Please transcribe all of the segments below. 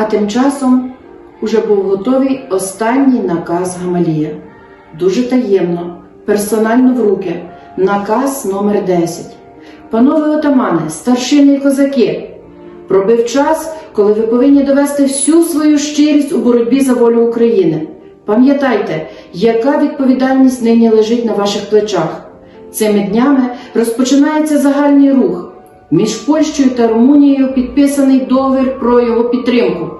А тим часом уже був готовий останній наказ Гамалія. Дуже таємно, персонально в руки. Наказ номер 10. Панове отамани, старшини і козаки, пробив час, коли ви повинні довести всю свою щирість у боротьбі за волю України. Пам'ятайте, яка відповідальність нині лежить на ваших плечах. Цими днями розпочинається загальний рух. Між Польщею та Румунією підписаний договір про його підтримку.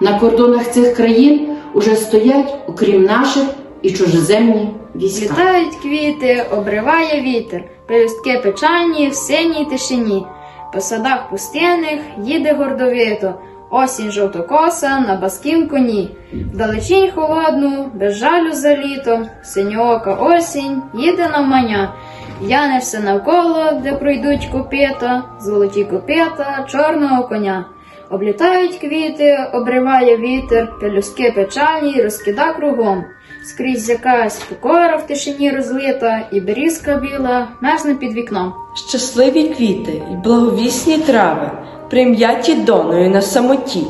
На кордонах цих країн уже стоять, окрім наших, і чужеземні війська. Літають квіти, обриває вітер, пелюстки печальні в синій тишині. По садах пустинних їде гордовито, осінь жовтокоса на баскім коні. Вдалечінь холодну, без жалю за літо, синьоока осінь їде навмання. Яне все навколо, де пройдуть копита, золоті копита чорного коня. Облітають квіти, обриває вітер, пелюстки печальні розкида кругом. Скрізь якась покора в тишині розлита, і берізка біла мерзне під вікном. Щасливі квіти й благовісні трави, прим'яті доною на самоті.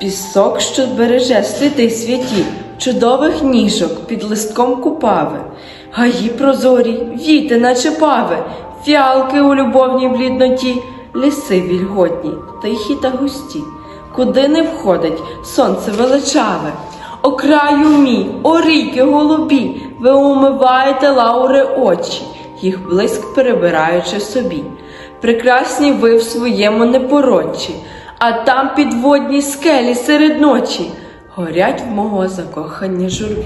Пісок, що береже сліди святі, чудових ніжок під листком купави, гаї прозорі, віти, наче пави, фіалки у любовній блідноті, ліси вільготні, тихі та густі, куди не входить сонце величаве. О краю мій, о ріки голубі, ви умиваєте лаури очі, їх блиск перебираючи собі. Прекрасні ви в своєму непорочі, а там підводні скелі серед ночі горять в мого закохання журбі.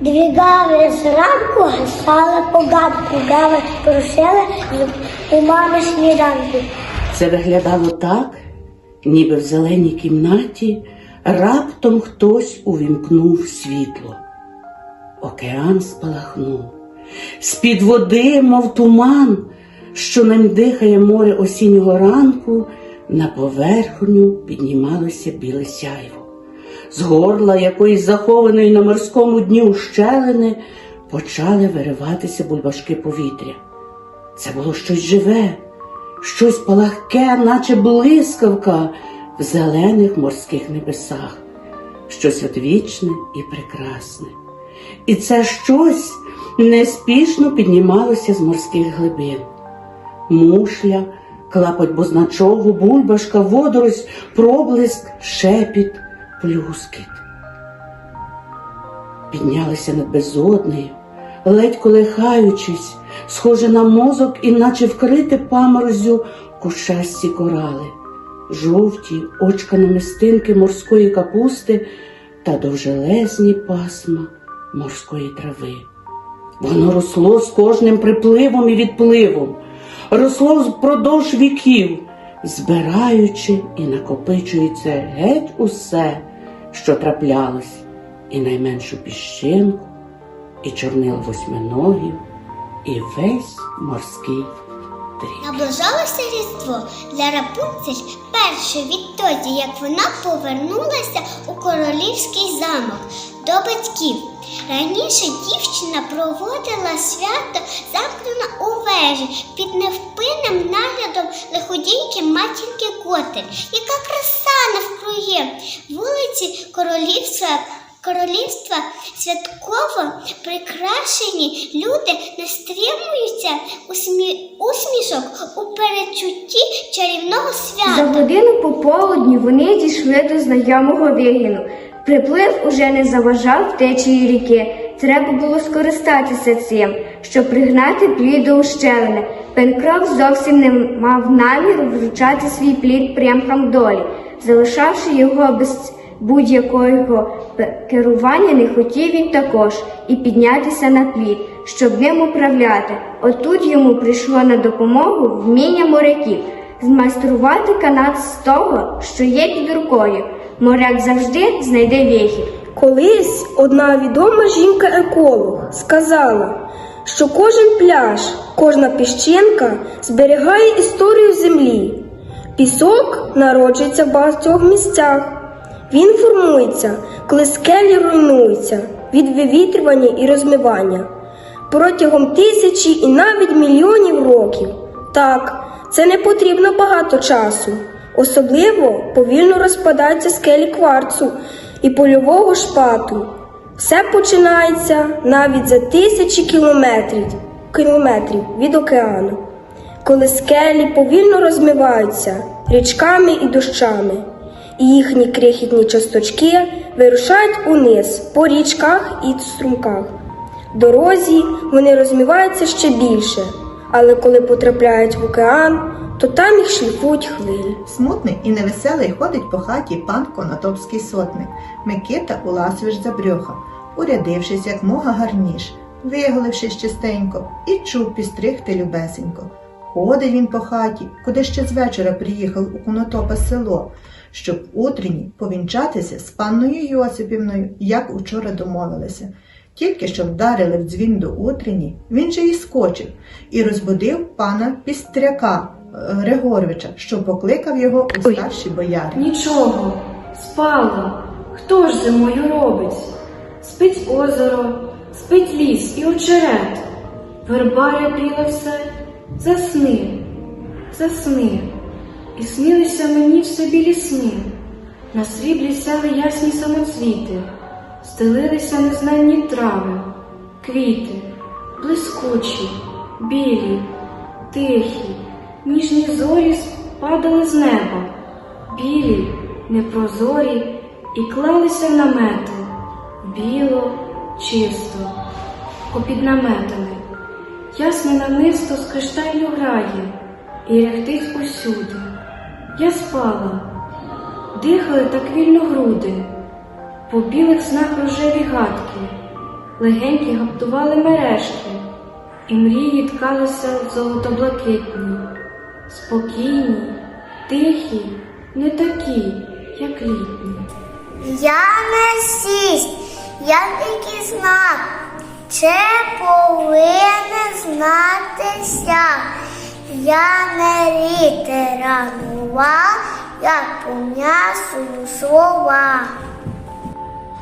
Дві гави зранку гасали поганку, гави просили у мами сніданку. Це виглядало так, ніби в зеленій кімнаті раптом хтось увімкнув світло. Океан спалахнув. З-під води, мов туман, що ним дихає море осіннього ранку, на поверхню піднімалося біле сяйво. З горла якоїсь захованої на морському дні ущелини почали вириватися бульбашки повітря. Це було щось живе, щось палахке, наче блискавка в зелених морських небесах, щось одвічне і прекрасне. І це щось неспішно піднімалося з морських глибин. Мушля, клапоть бозначого, бульбашка, водорось, проблиск, шепіт, плюскіт. Піднялися над безоднею, ледь колихаючись, схоже на мозок, і наче вкрите паморозю кушасті корали, жовті очка намистинки морської капусти та довжелезні пасма морської трави. Воно росло з кожним припливом і відпливом, росло впродовж віків, збираючи і накопичується геть усе, що траплялось, і найменшу піщинку, і чорнило восьминогів, і весь морський. Наближалося Різдво для Рапунцель перше відтоді, як вона повернулася у королівський замок до батьків. Раніше дівчина проводила свято замкнена у вежі під невпинним наглядом лиходійки матінки Котель. Яка краса навкруги! Вулиці королівства. Королівства святково прикрашені люди не стримуються усмі... усмішок у перечутті чарівного свята. За годину пополудні вони дійшли до знайомого вигину. Приплив уже не заважав течії ріки. Треба було скористатися цим, щоб пригнати плід до ущелини. Пенкроф зовсім не мав наміру вручати свій плід прямкам долі, залишавши його без будь-якого керування, не хотів він також і піднятися на плід, щоб ним управляти. Отут йому прийшло на допомогу вміння моряків змайструвати канат з того, що є під рукою. Моряк завжди знайде вихід. Колись одна відома жінка-еколог сказала: що кожен пляж, кожна піщинка зберігає історію землі. Пісок народжується в багатьох місцях. Він формується, коли скелі руйнуються від вивітрювання і розмивання протягом тисячі і навіть мільйонів років. Так, це не потрібно багато часу. Особливо повільно розпадаються скелі кварцу і польового шпату. Все починається навіть за тисячі кілометрів, кілометрів від океану, коли скелі повільно розмиваються річками і дощами, і їхні крихітні часточки вирушають униз по річках і струмках. Дорозі вони розмиваються ще більше, але коли потрапляють в океан, то там їх шліфують хвилі. Смутний і невеселий ходить по хаті пан Конотопський сотник, Микита Уласович Забрьоха, урядившись, як мога гарніш, виголившись чистенько, і чуб підстригти любесенько. Ходить він по хаті, куди ще з вечора приїхав у Конотопа село, щоб утренні повінчатися з панною Йосипівною, як учора домовилися. Тільки що вдарили в дзвін до утренні, він же і скочив і розбудив пана Пістряка е, Григоровича, що покликав його у старші бояри. Нічого, спала. Хто ж зимою робить? Спить озеро, спить ліс і очерет. Верба рябіла все, засни, засни. І снилися мені все білі сни. На сріблі сяли ясні самоцвіти, стелилися незнані трави, квіти, блискучі, білі, тихі, ніжні зорі спадали з неба, білі, непрозорі і клалися в намети, біло, чисто, попід наметами. Ясне намисто з кришталю грає і ряхтить усюди. Я спала, дихали так вільно груди, по білих снах рожеві гадки, легенькі гаптували мережки, і мрії ткалися золотоблакитні, спокійні, тихі, не такі, як літні. Я не сість, я тільки знак, чи повинен знатися. Я не літеранував, як пом'ясую слова.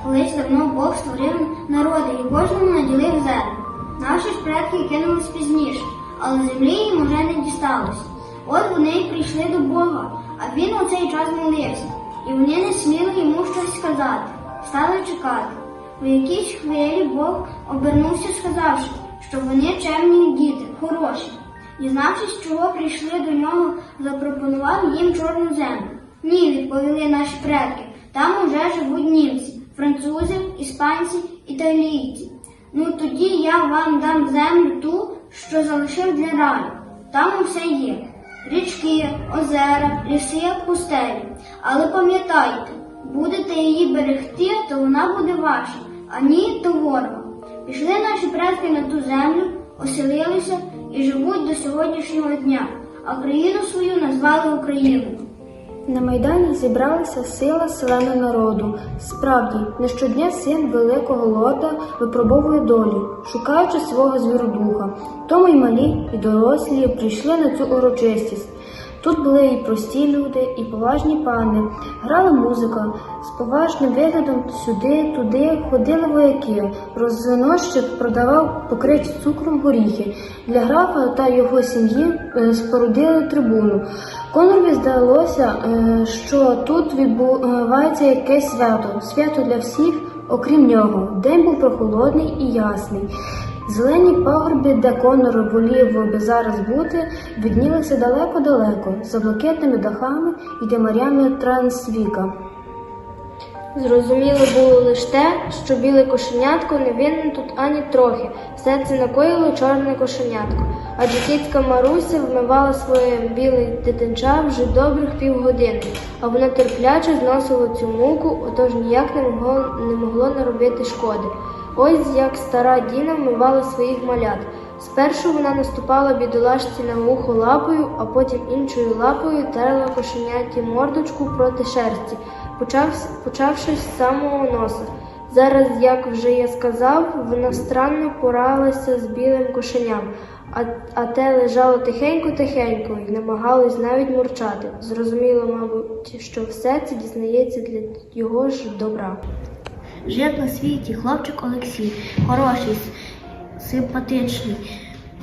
Колись давно Бог створив народи і кожному наділив землю. Наші ж предки кинулись пізніше, але землі їм уже не дісталось. От вони й прийшли до Бога, а він у цей час молився, і вони не сміли йому щось сказати, стали чекати. У якійсь хвилі Бог обернувся, сказавши, що вони чемні діти, хороші. Дізнавшись, чого прийшли до нього, запропонував їм чорну землю. Ні, відповіли наші предки, там уже живуть німці, французи, іспанці, італійці. Ну тоді я вам дам землю ту, що залишив для раю. Там усе є. Річки, озера, ліси, пустелі. Але пам'ятайте, будете її берегти, то вона буде ваша, а ні, то ворога. Пішли наші предки на ту землю, оселилися і живуть до сьогоднішнього дня, а країну свою назвали Україною. На Майдані зібралася сила селена народу. Справді, не щодня син великого лорда випробовує долю, шукаючи свого звіродуха. Тому й малі, і дорослі прийшли на цю урочистість. Тут були і прості люди, і поважні пани. Грала музика. З поважним виглядом сюди, туди ходили вояки. Рознощик продавав покриті цукром горіхи. Для графа та його сім'ї е, спорудили трибуну. Конорові здалося, е, що тут відбувається якесь свято, свято для всіх, окрім нього. День був прохолодний і ясний. Зелені пагорби, де Конор волів би зараз бути, виднілися далеко-далеко, за блакитними дахами і димарями Трансвіка. Зрозуміло було лише те, що біле кошенятко не винне тут ані трохи. Все це накоїло чорне кошенятко. Адже тітка Маруся вмивала своє біле дитинча вже добрих півгодини, а вона терпляче зносила цю муку, отож ніяк не могло, не могло наробити шкоди. Ось як стара Діна вмивала своїх малят. Спершу вона наступала бідолашці на вухо лапою, а потім іншою лапою терла кошеняті мордочку проти шерсті, почав, почавши з самого носа. Зараз, як вже я сказав, вона странно поралася з білим кошеням, а, а те лежало тихенько-тихенько і намагалось навіть мурчати. Зрозуміло, мабуть, що все це дізнається для його ж добра. Жив на світі хлопчик Олексій, хороший, симпатичний,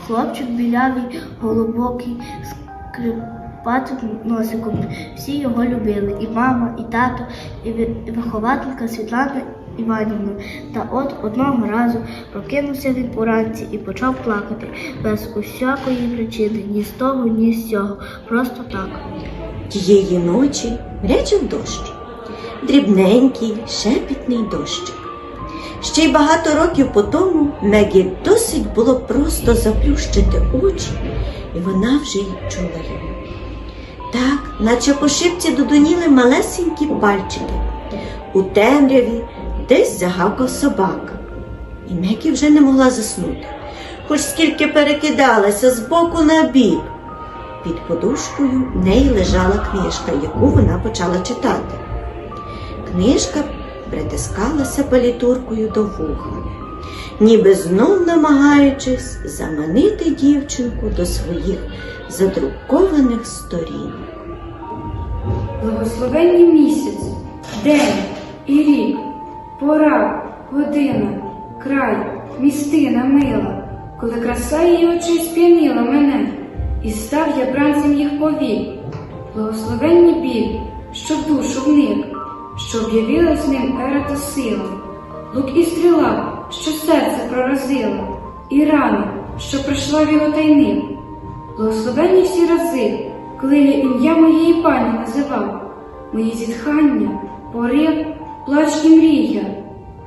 хлопчик білявий, голубокий, з крипатим носиком. Всі його любили, і мама, і тато, і вихователька Світлана Іванівна. Та от одного разу прокинувся він уранці і почав плакати без усякої причини, ні з того, ні з цього, просто так. Тієї ночі рячив дощ, дрібненький, шепітний дощик. Ще й багато років по тому Мегі досить було просто заплющити очі, і вона вже й чула його. Так, наче по шибці додоніли малесенькі пальчики. У темряві десь загавкав собака, і Мегі вже не могла заснути, хоч скільки перекидалася з боку на бік. Під подушкою в неї лежала книжка, яку вона почала читати. Книжка притискалася палітуркою до вуха, ніби знов намагаючись заманити дівчинку до своїх задрукованих сторінок. Благословенний місяць, день і рік, пора, година, край, містина мила, коли краса її очей сп'янила мене, і став я бранцем їх повік. Благословенний біль, що в душу вник, що об'явилась ним ера та сила, лук і стріла, що серце проразила, і рана, що прийшла в його тайник. Благословенні всі рази, коли я ім'я моєї пані називав, мої зітхання, порив, плач і мрія,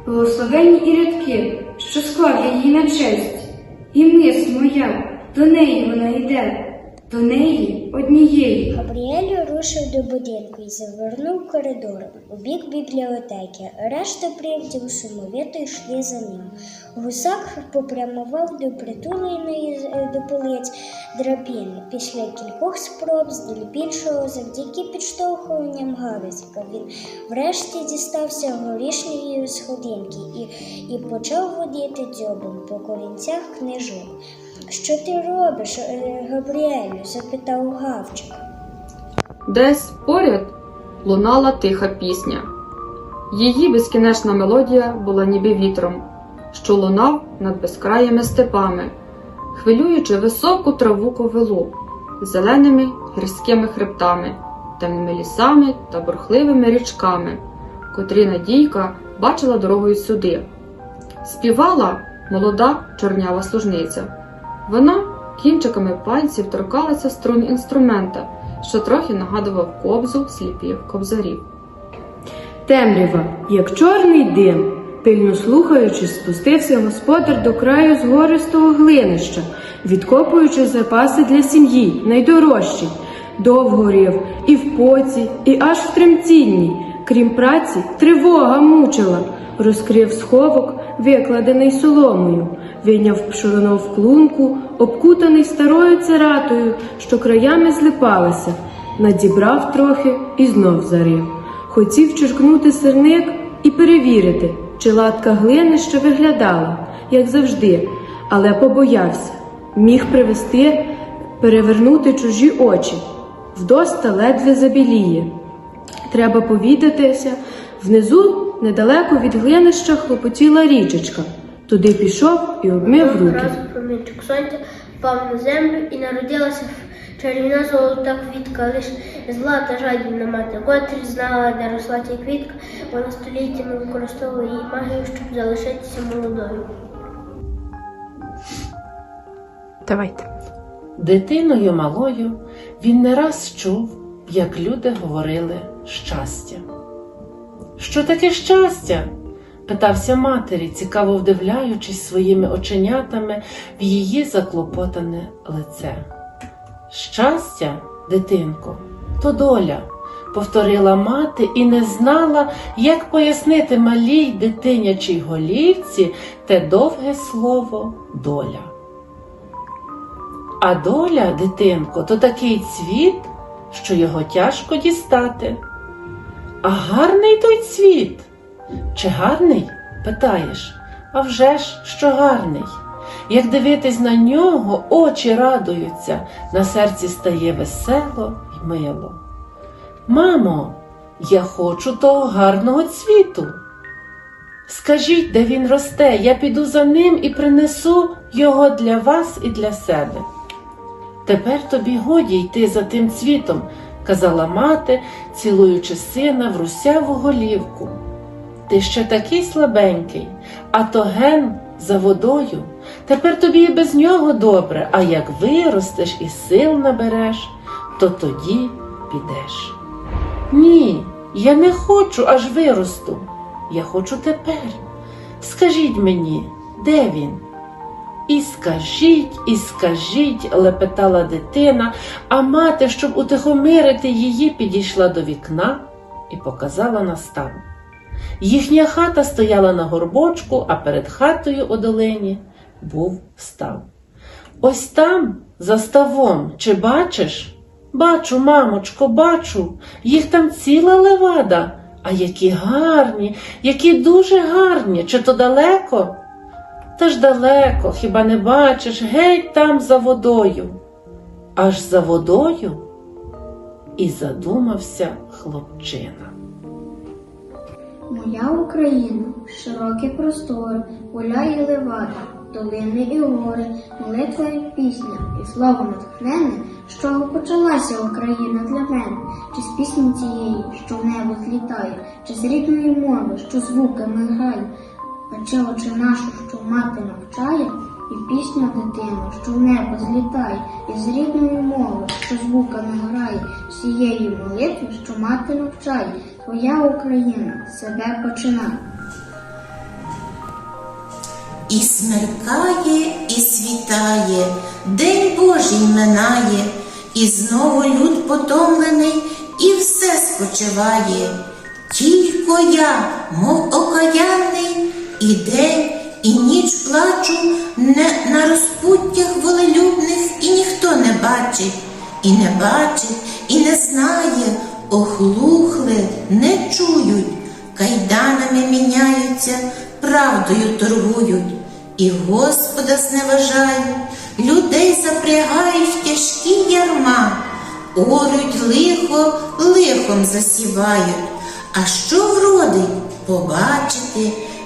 благословенні і рядки, що склав я її на честь, і мисль моя, до неї вона йде, до неї однієї. Рушив до будинку і завернув коридором у бік бібліотеки. Решта привдів сумовито йшли за ним. Гусак попрямував до притуленої е, до полиць драбини. Після кількох спроб здебільшого завдяки підштовхуванням Гаврицька він врешті дістався горішньої сходинки і, і почав водити дзьобом по корінцях книжок. Що ти робиш, е, Габріелю? запитав Гавчик. Десь поряд лунала тиха пісня. Її безкінечна мелодія була ніби вітром, що лунав над безкраїми степами, хвилюючи високу траву ковилу, зеленими гірськими хребтами, темними лісами та бурхливими річками, котрі Надійка бачила дорогою сюди. Співала молода чорнява служниця. Вона кінчиками пальців торкалася струн інструмента, що трохи нагадував кобзу сліпих кобзарів. Темрява, як чорний дим, пильно слухаючись, спустився господар до краю згористого глинища, відкопуючи запаси для сім'ї, найдорожчі. Довго рив і в поці, і аж в тремтінні. Крім праці, тривога мучила. Розкрив сховок, викладений соломою, вийняв пшорино в клунку, обкутаний старою цератою, що краями злипалася, надібрав трохи і знов зарив. Хотів черкнути сирник і перевірити, чи латка глини ще виглядала, як завжди, але побоявся. Міг привести, перевернути чужі очі. Вдоста ледве забіліє. Треба повідатися. Внизу, недалеко від глинища, хлопотіла річечка. Туди пішов і обмив руки. Разом промінчик сонця впав на землю і народилася чарівна золота квітка, лиш зла та жадібна мати, котрі знала, де росла ця квітка, вона століттями використовувала її магію, щоб залишитися молодою. Давайте. Дитиною малою він не раз чув, як люди говорили щастя. Що таке щастя? питався матері, цікаво вдивляючись своїми оченятами в її заклопотане лице. Щастя, дитинко, то доля, повторила мати і не знала, як пояснити малій дитинячій голівці те довге слово доля. А доля, дитинко, то такий цвіт, що його тяжко дістати. А гарний той цвіт. Чи гарний, Питаєш, а вже ж, що гарний. Як дивитись на нього, очі радуються, на серці стає весело й мило. Мамо, я хочу того гарного цвіту. Скажіть, де він росте, я піду за ним і принесу його для вас і для себе. Тепер тобі годі йти за тим цвітом, казала мати, цілуючи сина в русяву голівку. Ти ще такий слабенький, а то ген за водою. Тепер тобі і без нього добре, а як виростеш і сил набереш, то тоді підеш. Ні, я не хочу, аж виросту. Я хочу тепер. Скажіть мені, де він? І скажіть, і скажіть, лепетала дитина, а мати, щоб утихомирити її, підійшла до вікна і показала на став. Їхня хата стояла на горбочку, а перед хатою у долині був став. Ось там, за ставом, чи бачиш? Бачу, мамочко, бачу, їх там ціла левада. А які гарні, які дуже гарні, чи то далеко? Та ж далеко, хіба не бачиш, геть там за водою. Аж за водою? І задумався хлопчина. Моя Україна, широкі простори, поля і левада, долини і гори, молитва і пісня, і слово натхнене, чого почалася Україна для мене, чи з пісні цієї, що в небо злітає, чи з рідної мови, що звуками грає, чи очі нашу, що мати навчає, і пісню дитину, що в небо злітає, і з рідної мови, що звуками грає, всієї молитви, що мати навчає, твоя Україна себе починає. І смеркає, і світає, День Божий минає, і знову люд потомлений, і все спочиває. Тільки я, мов і день, і ніч плачу не на розпуттях волелюбних, і ніхто не бачить, і не бачить, і не знає, охлухли, не чують, кайданами міняються, правдою торгують, і Господа зневажають, людей запрягають в тяжкі ярма, орють лихо, лихом засівають. А що вродить побачити,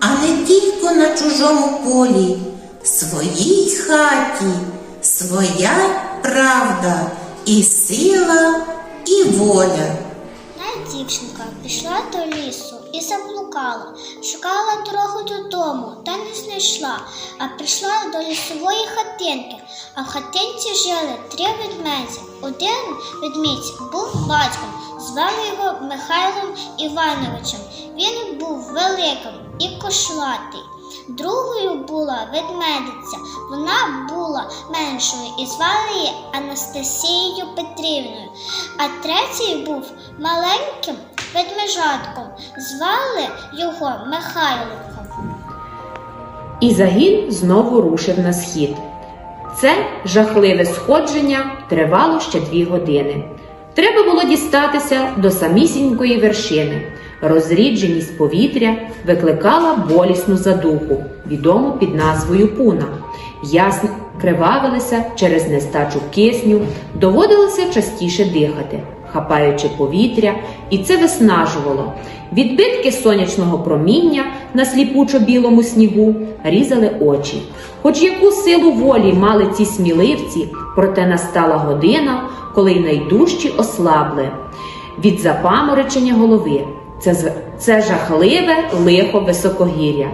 а не тільки на чужому полі. Своїй хаті своя правда і сила, і воля. Одна дівчинка пішла до лісу і заблукала, шукала дорогу додому, та не знайшла, а прийшла до лісової хатинки. А в хатинці жили три ведмеді. Один ведмідь був батьком, звали його Михайлом Івановичем. Він був великим і кошлатий. Другою була ведмедиця. Вона була меншою і звали її Анастасією Петрівною. А третій був маленьким ведмежатком. Звали його Михайликом. І загін знову рушив на схід. Це жахливе сходження тривало ще дві години. Треба було дістатися до самісінької вершини. Розрідженість повітря викликала болісну задуху, відому під назвою пуна. Ясни кривавилися через нестачу кисню, доводилося частіше дихати, хапаючи повітря, і це виснажувало. Відбитки сонячного проміння на сліпучо-білому снігу різали очі. Хоч яку силу волі мали ці сміливці, проте настала година, коли й найдужчі ослабли від запаморочення голови. Це, це жахливе лихо високогір'я.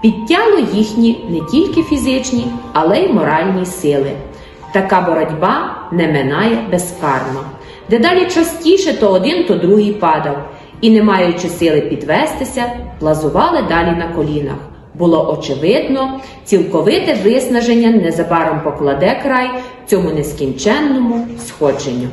Підтяло їхні не тільки фізичні, але й моральні сили. Така боротьба не минає безкарно дедалі частіше то один, то другий падав, і, не маючи сили підвестися, плазували далі на колінах. Було очевидно, цілковите виснаження незабаром покладе край цьому нескінченному сходженню.